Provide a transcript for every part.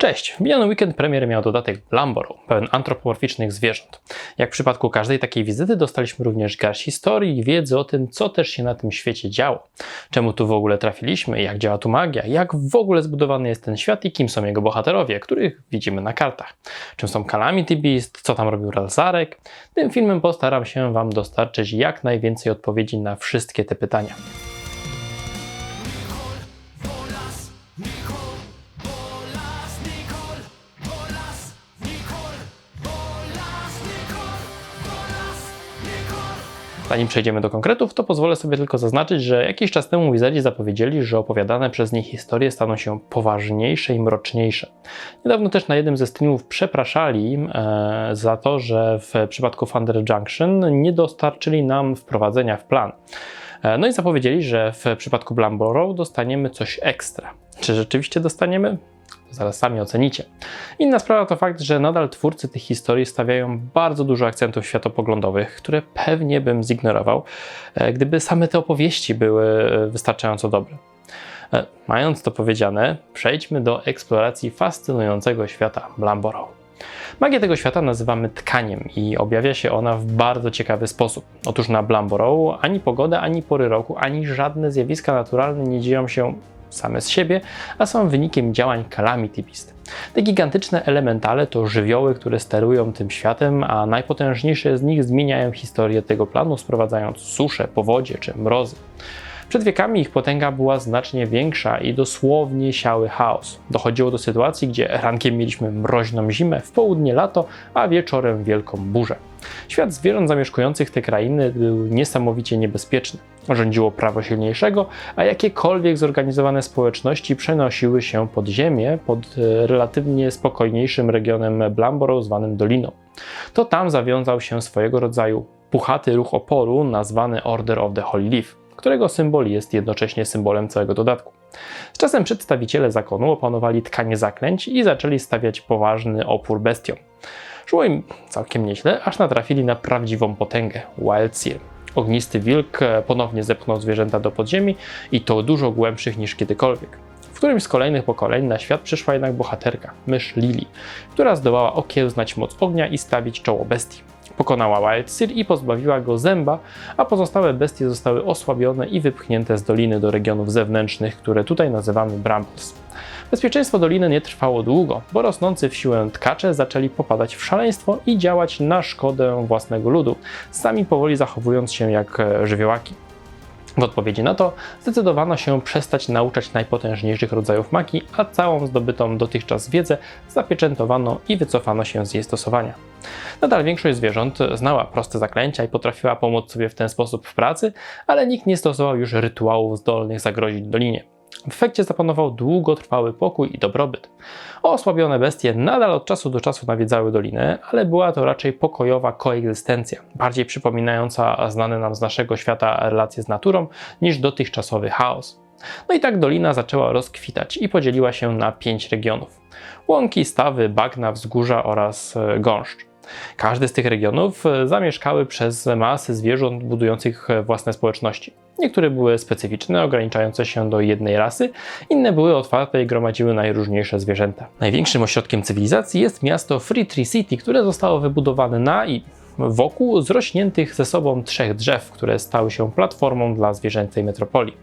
Cześć! W miniony weekend premier miał dodatek Blamboro, pełen antropomorficznych zwierząt. Jak w przypadku każdej takiej wizyty dostaliśmy również garść historii i wiedzy o tym, co też się na tym świecie działo. Czemu tu w ogóle trafiliśmy, jak działa tu magia, jak w ogóle zbudowany jest ten świat i kim są jego bohaterowie, których widzimy na kartach. Czym są Calamity Beast, co tam robił Ralzarek. Tym filmem postaram się Wam dostarczyć jak najwięcej odpowiedzi na wszystkie te pytania. Zanim przejdziemy do konkretów, to pozwolę sobie tylko zaznaczyć, że jakiś czas temu Wizardi zapowiedzieli, że opowiadane przez nich historie staną się poważniejsze i mroczniejsze. Niedawno też na jednym ze streamów przepraszali e, za to, że w przypadku Thunder Junction nie dostarczyli nam wprowadzenia w plan. E, no i zapowiedzieli, że w przypadku Blamborough dostaniemy coś ekstra. Czy rzeczywiście dostaniemy? Zaraz sami ocenicie. Inna sprawa to fakt, że nadal twórcy tych historii stawiają bardzo dużo akcentów światopoglądowych, które pewnie bym zignorował, e, gdyby same te opowieści były e, wystarczająco dobre. E, mając to powiedziane, przejdźmy do eksploracji fascynującego świata Blamborough. Magię tego świata nazywamy tkaniem i objawia się ona w bardzo ciekawy sposób. Otóż na Blamborough ani pogoda, ani pory roku, ani żadne zjawiska naturalne nie dzieją się same z siebie, a są wynikiem działań Calamity Beast. Te gigantyczne elementale to żywioły, które sterują tym światem, a najpotężniejsze z nich zmieniają historię tego planu, sprowadzając susze, powodzie czy mrozy. Przed wiekami ich potęga była znacznie większa i dosłownie siały chaos. Dochodziło do sytuacji, gdzie rankiem mieliśmy mroźną zimę, w południe lato, a wieczorem wielką burzę. Świat zwierząt zamieszkujących te krainy był niesamowicie niebezpieczny. Rządziło prawo silniejszego, a jakiekolwiek zorganizowane społeczności przenosiły się pod ziemię, pod e, relatywnie spokojniejszym regionem Blamborough zwanym Doliną. To tam zawiązał się swojego rodzaju puchaty ruch oporu nazwany Order of the Holy Leaf którego symbol jest jednocześnie symbolem całego dodatku. Z czasem przedstawiciele zakonu opanowali tkanie zaklęć i zaczęli stawiać poważny opór bestiom. Szło im całkiem nieźle, aż natrafili na prawdziwą potęgę Wild Seal. Ognisty wilk ponownie zepchnął zwierzęta do podziemi i to dużo głębszych niż kiedykolwiek. W którymś z kolejnych pokoleń na świat przyszła jednak bohaterka, mysz Lili, która zdołała okiełznać moc ognia i stawić czoło bestii. Pokonała Wild Seal i pozbawiła go zęba, a pozostałe bestie zostały osłabione i wypchnięte z doliny do regionów zewnętrznych, które tutaj nazywamy Brambles. Bezpieczeństwo doliny nie trwało długo, bo rosnący w siłę tkacze zaczęli popadać w szaleństwo i działać na szkodę własnego ludu, sami powoli zachowując się jak e, żywiołaki. W odpowiedzi na to zdecydowano się przestać nauczać najpotężniejszych rodzajów magii, a całą zdobytą dotychczas wiedzę zapieczętowano i wycofano się z jej stosowania. Nadal większość zwierząt znała proste zaklęcia i potrafiła pomóc sobie w ten sposób w pracy, ale nikt nie stosował już rytuałów zdolnych zagrozić dolinie. W efekcie zapanował długotrwały pokój i dobrobyt. Osłabione bestie nadal od czasu do czasu nawiedzały dolinę, ale była to raczej pokojowa koegzystencja, bardziej przypominająca znane nam z naszego świata relacje z naturą niż dotychczasowy chaos. No i tak dolina zaczęła rozkwitać i podzieliła się na pięć regionów: łąki, stawy, bagna, wzgórza oraz e, gąszcz. Każdy z tych regionów e, zamieszkały przez masy zwierząt budujących e, własne społeczności. Niektóre były specyficzne, ograniczające się do jednej rasy, inne były otwarte i gromadziły najróżniejsze zwierzęta. Największym ośrodkiem cywilizacji jest miasto Free Tree City, które zostało wybudowane na i wokół zrośniętych ze sobą trzech drzew, które stały się platformą dla zwierzęcej metropolii.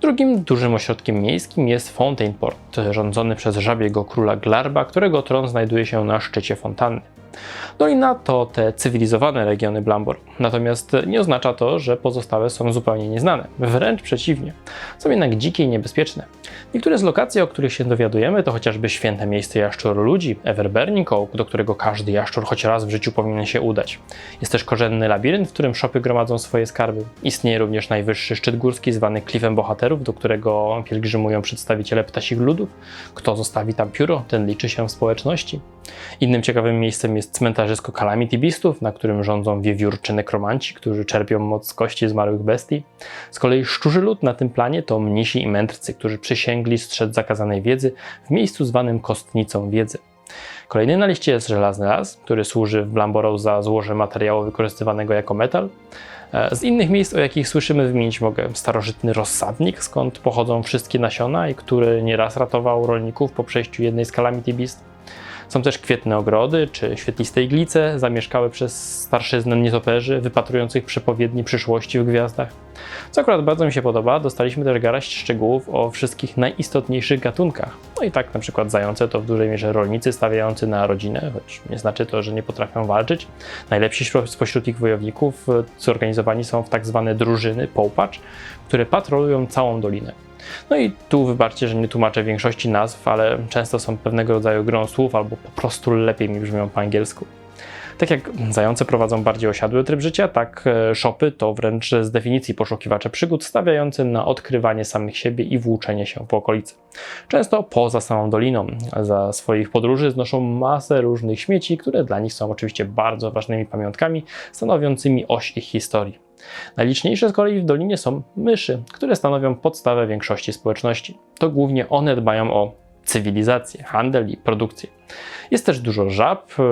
Drugim dużym ośrodkiem miejskim jest Fountainport, rządzony przez żabiego króla Glarba, którego tron znajduje się na szczycie fontanny. Dolina to te cywilizowane regiony Blambor, natomiast nie oznacza to, że pozostałe są zupełnie nieznane. Wręcz przeciwnie, są jednak dzikie i niebezpieczne. Niektóre z lokacji, o których się dowiadujemy, to chociażby święte miejsce jaszczuru ludzi, Everburning do którego każdy jaszczur choć raz w życiu powinien się udać. Jest też korzenny labirynt, w którym szopy gromadzą swoje skarby. Istnieje również najwyższy szczyt górski zwany Klifem Bohaterów, do którego pielgrzymują przedstawiciele ptasich ludów. Kto zostawi tam pióro, ten liczy się w społeczności. Innym ciekawym miejscem jest cmentarzysko Calamity Beastów, na którym rządzą wiewiórczy nekromanci, którzy czerpią moc z kości zmarłych bestii. Z kolei szczurzy lud na tym planie to mnisi i mędrcy, którzy przysięgli strzec zakazanej wiedzy w miejscu zwanym kostnicą wiedzy. Kolejny na liście jest żelazny las, który służy w Blamborough za złoże materiału wykorzystywanego jako metal. E, z innych miejsc, o jakich słyszymy wymienić mogę starożytny rozsadnik, skąd pochodzą wszystkie nasiona i który nieraz ratował rolników po przejściu jednej z Calamity Beast. Są też kwietne ogrody czy świetliste iglice, zamieszkałe przez starszyznę nietoperzy, wypatrujących przepowiedni przyszłości w gwiazdach. Co akurat bardzo mi się podoba, dostaliśmy też garść szczegółów o wszystkich najistotniejszych gatunkach. No i tak na przykład zające to w dużej mierze rolnicy stawiający na rodzinę, choć nie znaczy to, że nie potrafią walczyć. Najlepsi spośród ich wojowników e, zorganizowani są w tak zwane drużyny, połpacz, które patrolują całą dolinę. No i tu wybaczcie, że nie tłumaczę większości nazw, ale często są pewnego rodzaju grą słów albo po prostu lepiej mi brzmią po angielsku. Tak jak zające prowadzą bardziej osiadły tryb życia, tak e, szopy to wręcz z definicji poszukiwacze przygód stawiające na odkrywanie samych siebie i włóczenie się po okolicy. Często poza samą doliną. Za swoich podróży znoszą masę różnych śmieci, które dla nich są oczywiście bardzo ważnymi pamiątkami, stanowiącymi oś ich historii. Najliczniejsze z kolei w dolinie są myszy, które stanowią podstawę większości społeczności. To głównie one dbają o cywilizację, handel i produkcję. Jest też dużo żab, e,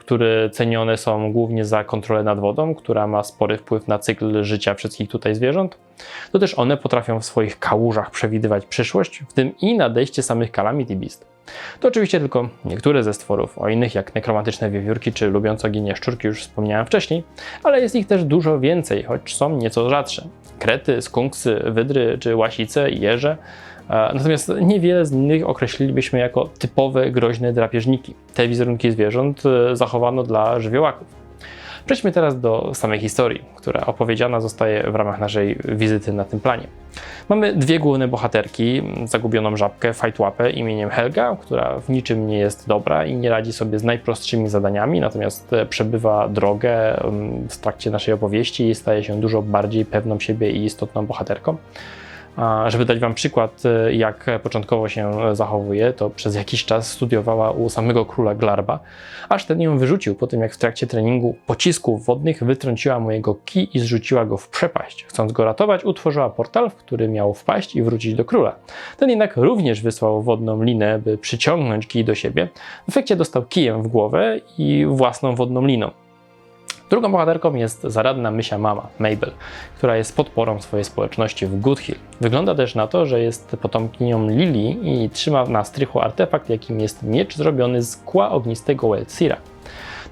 które cenione są głównie za kontrolę nad wodą, która ma spory wpływ na cykl życia wszystkich tutaj zwierząt. To też one potrafią w swoich kałużach przewidywać przyszłość, w tym i nadejście samych Calamity Beast. To oczywiście tylko niektóre ze stworów, o innych jak nekromantyczne wiewiórki czy lubiącoginie szczurki już wspomniałem wcześniej, ale jest ich też dużo więcej, choć są nieco rzadsze. Krety, skunksy, wydry czy łasice jeże E, natomiast niewiele z nich określilibyśmy jako typowe groźne drapieżniki. Te wizerunki zwierząt e, zachowano dla żywiołaków. Przejdźmy teraz do samej historii, która opowiedziana zostaje w ramach naszej wizyty na tym planie. Mamy dwie główne bohaterki, zagubioną żabkę Fightłapę imieniem Helga, która w niczym nie jest dobra i nie radzi sobie z najprostszymi zadaniami, natomiast przebywa drogę w trakcie naszej opowieści i staje się dużo bardziej pewną siebie i istotną bohaterką. Żeby dać Wam przykład, e, jak początkowo się zachowuje, to przez jakiś czas studiowała u samego króla Glarba, aż ten ją wyrzucił po tym, jak w trakcie treningu pocisków wodnych wytrąciła mu jego kij i zrzuciła go w przepaść. Chcąc go ratować, utworzyła portal, w który miał wpaść i wrócić do króla. Ten jednak również wysłał wodną linę, by przyciągnąć kij do siebie. W efekcie dostał kijem w głowę i własną wodną liną. Drugą bohaterką jest zaradna mysia mama, Mabel, która jest podporą swojej społeczności w Good Hill. Wygląda też na to, że jest potomkinią Lili i trzyma na strychu artefakt, jakim jest miecz zrobiony z kła ognistego Welsira.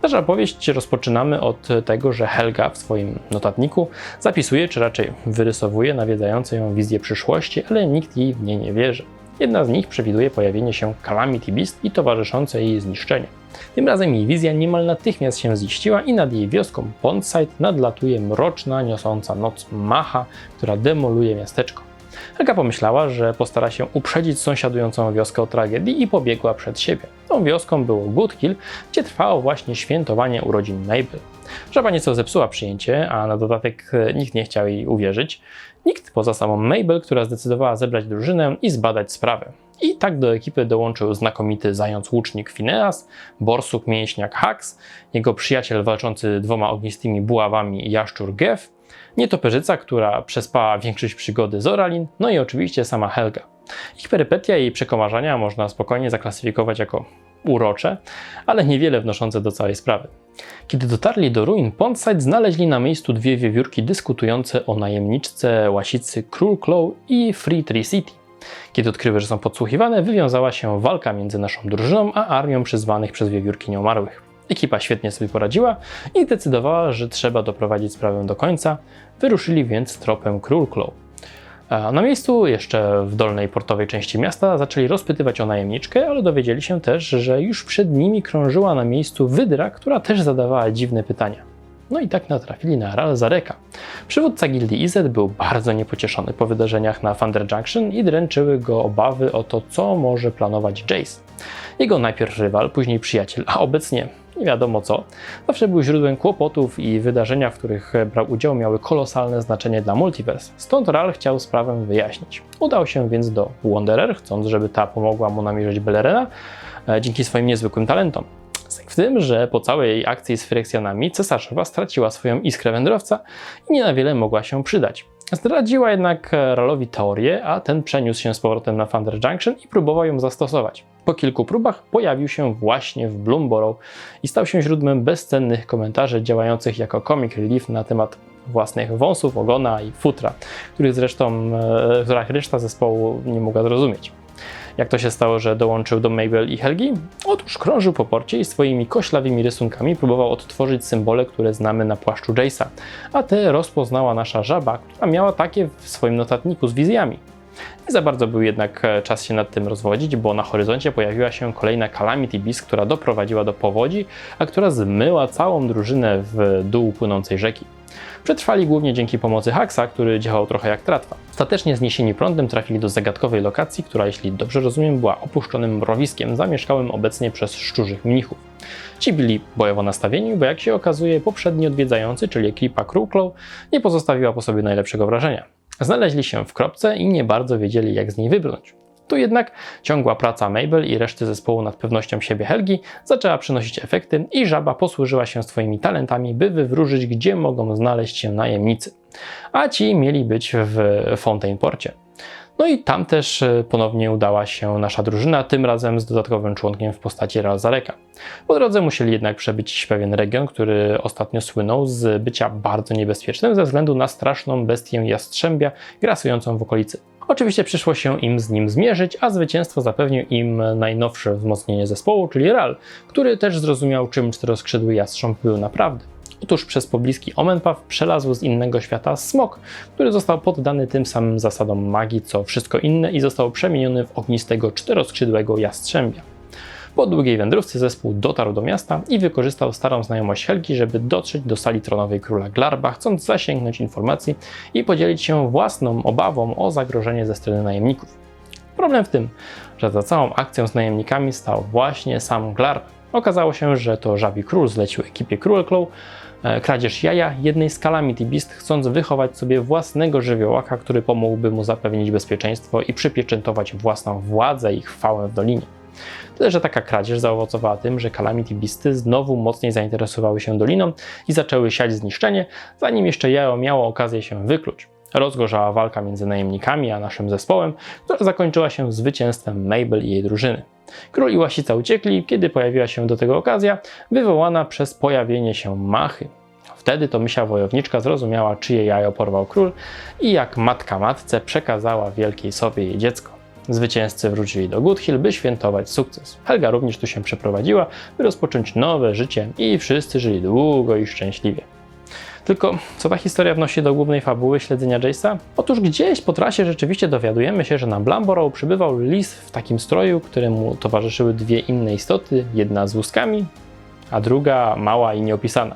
Nasza opowieść rozpoczynamy od tego, że Helga w swoim notatniku zapisuje, czy raczej wyrysowuje nawiedzające ją wizję przyszłości, ale nikt jej w nie nie wierzy. Jedna z nich przewiduje pojawienie się Calamity Beast i towarzyszące jej zniszczenie. Tym razem jej wizja niemal natychmiast się ziściła i nad jej wioską Pondside nadlatuje mroczna, niosąca noc macha, która demoluje miasteczko. Helga pomyślała, że postara się uprzedzić sąsiadującą wioskę o tragedii i pobiegła przed siebie. Tą wioską było Good Hill, gdzie trwało właśnie świętowanie urodzin Mabel. Żaba nieco zepsuła przyjęcie, a na dodatek e, nikt nie chciał jej uwierzyć. Nikt poza samą Mabel, która zdecydowała zebrać drużynę i zbadać sprawę. I tak do ekipy dołączył znakomity zając łucznik Phineas, borsuk mięśniak Hax, jego przyjaciel walczący dwoma ognistymi buławami jaszczur Gef, nietoperzyca, która przespała większość przygody z Oralin, no i oczywiście sama Helga. Ich perypetia i przekomarzania można spokojnie zaklasyfikować jako urocze, ale niewiele wnoszące do całej sprawy. Kiedy dotarli do ruin Pondside, znaleźli na miejscu dwie wiewiórki dyskutujące o najemniczce łasicy Król Claw i Free Tree City. Kiedy odkryły, że są podsłuchiwane, wywiązała się walka między naszą drużyną a armią przyzwanych przez wiewiórki nieumarłych. Ekipa świetnie sobie poradziła i zdecydowała, że trzeba doprowadzić sprawę do końca. Wyruszyli więc tropem Król Claw. Na miejscu, jeszcze w dolnej portowej części miasta, zaczęli rozpytywać o najemniczkę, ale dowiedzieli się też, że już przed nimi krążyła na miejscu wydra, która też zadawała dziwne pytania. No i tak natrafili na Ral Zareka. Przywódca gildii IZ był bardzo niepocieszony po wydarzeniach na Thunder Junction i dręczyły go obawy o to, co może planować Jace. Jego najpierw rywal, później przyjaciel, a obecnie nie wiadomo co, zawsze był źródłem kłopotów i wydarzenia, w których brał udział, miały kolosalne znaczenie dla multiverse. Stąd Ral chciał sprawę wyjaśnić. Udał się więc do Wanderer, chcąc, żeby ta pomogła mu namierzyć Belerena e, dzięki swoim niezwykłym talentom. W tym, że po całej akcji z frekcjonami cesarzowa straciła swoją iskrę wędrowca i nie na wiele mogła się przydać. Zdradziła jednak Ralowi teorię, a ten przeniósł się z powrotem na Thunder Junction i próbował ją zastosować. Po kilku próbach pojawił się właśnie w Bloomborough i stał się źródłem bezcennych komentarzy działających jako comic relief na temat własnych wąsów, ogona i futra, których zresztą e, których reszta zespołu nie mogła zrozumieć. Jak to się stało, że dołączył do Mabel i Helgi? Otóż krążył po porcie i swoimi koślawymi rysunkami próbował odtworzyć symbole, które znamy na płaszczu Jace'a, a te rozpoznała nasza żaba, która miała takie w swoim notatniku z wizjami. Nie za bardzo był jednak e, czas się nad tym rozwodzić, bo na horyzoncie pojawiła się kolejna Calamity Beast, która doprowadziła do powodzi, a która zmyła całą drużynę w dół płynącej rzeki. Przetrwali głównie dzięki pomocy Haxa, który działał trochę jak tratwa. Ostatecznie zniesieni prądem trafili do zagadkowej lokacji, która, jeśli dobrze rozumiem, była opuszczonym mrowiskiem zamieszkałym obecnie przez szczurzych mnichów. Ci byli bojowo nastawieni, bo jak się okazuje, poprzedni odwiedzający, czyli ekipa Crewclaw, nie pozostawiła po sobie najlepszego wrażenia. Znaleźli się w kropce i nie bardzo wiedzieli, jak z niej wybrnąć. Tu jednak ciągła praca Mabel i reszty zespołu nad pewnością siebie Helgi zaczęła przynosić efekty i żaba posłużyła się swoimi talentami, by wywróżyć, gdzie mogą znaleźć się najemnicy. A ci mieli być w Fontaineporcie. No i tam też e, ponownie udała się nasza drużyna, tym razem z dodatkowym członkiem w postaci Razareka. Po drodze musieli jednak przebyć pewien region, który ostatnio słynął z bycia bardzo niebezpiecznym ze względu na straszną bestię jastrzębia grasującą w okolicy. Oczywiście przyszło się im z nim zmierzyć, a zwycięstwo zapewnił im najnowsze wzmocnienie zespołu, czyli Ral, który też zrozumiał, czym czteroskrzydły jastrząb był naprawdę. Otóż przez pobliski Omenpaw przelazł z innego świata smok, który został poddany tym samym zasadom magii co wszystko inne i został przemieniony w ognistego czteroskrzydłego jastrzębia. Po długiej wędrówce zespół dotarł do miasta i wykorzystał starą znajomość Helgi, żeby dotrzeć do sali tronowej króla Glarba, chcąc zasięgnąć informacji i podzielić się własną obawą o zagrożenie ze strony najemników. Problem w tym, że za całą akcją z najemnikami stał właśnie sam Glarb. Okazało się, że to żabi król zlecił ekipie Królklą e, kradzież jaja jednej z Calamity Beast, chcąc wychować sobie własnego żywiołaka, który pomógłby mu zapewnić bezpieczeństwo i przypieczętować własną władzę i chwałę w dolinie. Tyle, że taka kradzież zaowocowała tym, że Calamity Beasty znowu mocniej zainteresowały się doliną i zaczęły siać zniszczenie, zanim jeszcze jajo miało okazję się wykluć. Rozgorzała walka między najemnikami a naszym zespołem, która zakończyła się zwycięstwem Mabel i jej drużyny. Król i łasica uciekli, kiedy pojawiła się do tego okazja, wywołana przez pojawienie się Machy. Wtedy to mysia wojowniczka zrozumiała, czyje jajo porwał król i jak matka matce przekazała wielkiej sobie jej dziecko. Zwycięzcy wrócili do Good Hill, by świętować sukces. Helga również tu się przeprowadziła, by rozpocząć nowe życie i wszyscy żyli długo i szczęśliwie. Tylko co ta historia wnosi do głównej fabuły śledzenia Jace'a? Otóż gdzieś po trasie rzeczywiście dowiadujemy się, że na Blamborough przybywał lis w takim stroju, któremu towarzyszyły dwie inne istoty, jedna z łuskami, a druga mała i nieopisana.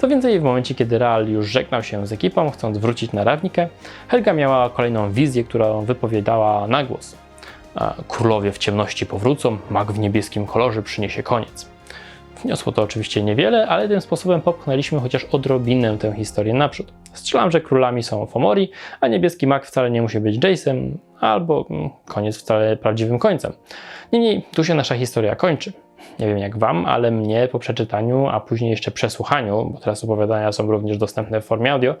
Co więcej, w momencie, kiedy Real już żegnał się z ekipą, chcąc wrócić na Rawnikę, Helga miała kolejną wizję, którą wypowiadała na głos. Królowie w ciemności powrócą, mag w niebieskim kolorze przyniesie koniec. Wniosło to oczywiście niewiele, ale tym sposobem popchnęliśmy chociaż odrobinę tę historię naprzód. Strzelam, że królami są Fomori, a niebieski mag wcale nie musi być Jace'em, albo mm, koniec wcale prawdziwym końcem. Niemniej, tu się nasza historia kończy. Nie wiem jak Wam, ale mnie po przeczytaniu, a później jeszcze przesłuchaniu, bo teraz opowiadania są również dostępne w formie audio,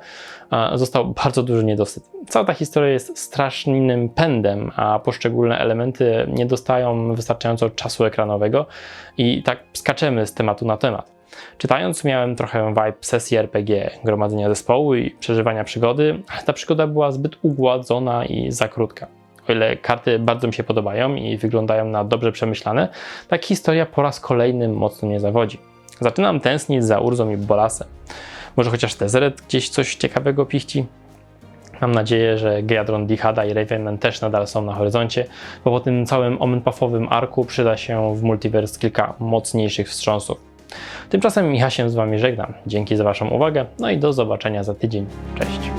został bardzo duży niedosyt. Cała ta historia jest strasznym pędem, a poszczególne elementy nie dostają wystarczająco czasu ekranowego i tak skaczemy z tematu na temat. Czytając miałem trochę vibe sesji RPG, gromadzenia zespołu i przeżywania przygody, ale ta przygoda była zbyt ugładzona i za krótka. O karty bardzo mi się podobają i wyglądają na dobrze przemyślane, tak historia po raz kolejny mocno nie zawodzi. Zaczynam tęsknić za Urzą i Bolasem. Może chociaż Tezeret gdzieś coś ciekawego pichci? Mam nadzieję, że Geadron, Dichada i Ravenman też nadal są na horyzoncie, bo po tym całym omenpafowym arku przyda się w Multiverse kilka mocniejszych wstrząsów. Tymczasem ja się z Wami żegnam. Dzięki za Waszą uwagę, no i do zobaczenia za tydzień. Cześć.